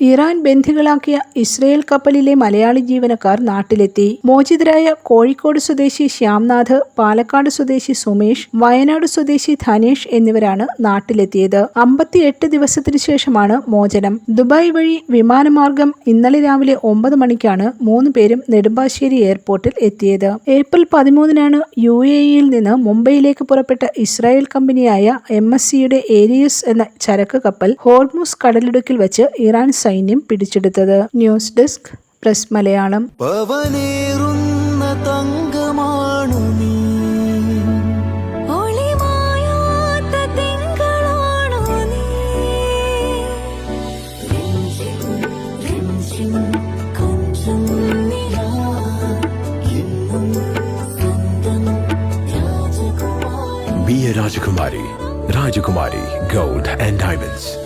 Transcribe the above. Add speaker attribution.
Speaker 1: Iran ബന്ധികളാക്കിയ Israel കപ്പലിലെ മലയാളി ജീവനക്കാർ നാട്ടിലെത്തി. മോചിതരായ കോഴിക്കോട് സ്വദേശി ശ്യാംനാഥ് പാലക്കാട് സ്വദേശി സുമേഷ് വയനാട് സ്വദേശി ധനേഷ് എന്നിവരാണ് നാട്ടിലെത്തിയത്. അമ്പത്തിയെട്ട് ദിവസത്തിനു ശേഷമാണ് മോചനം. ദുബായ് വഴി വിമാനമാർഗം ഇന്നലെ രാവിലെ ഒമ്പത് മണിക്കാണ് മൂന്ന് പേരും നെടുമ്പാശ്ശേരി എയർപോർട്ടിൽ എത്തിയത്. ഏപ്രിൽ പതിമൂന്നിനാണ് യു എ ഇയിൽ നിന്ന് മുംബൈയിലേക്ക് പുറപ്പെട്ട ഇസ്രായേൽ കമ്പനിയായ എം എസ് സിയുടെ ഏരിയസ് എന്ന ചരക്ക് കപ്പൽ ഹോർമൂസ് കടലിടുക്കിൽ വെച്ച് ഇറാൻ സൈന്യം പിടിച്ചെടുത്തത് news desk press Malayalam
Speaker 2: Rajakumari രാജകുമാരി
Speaker 3: Be a Rajakumari. Rajakumari Gold and Diamonds.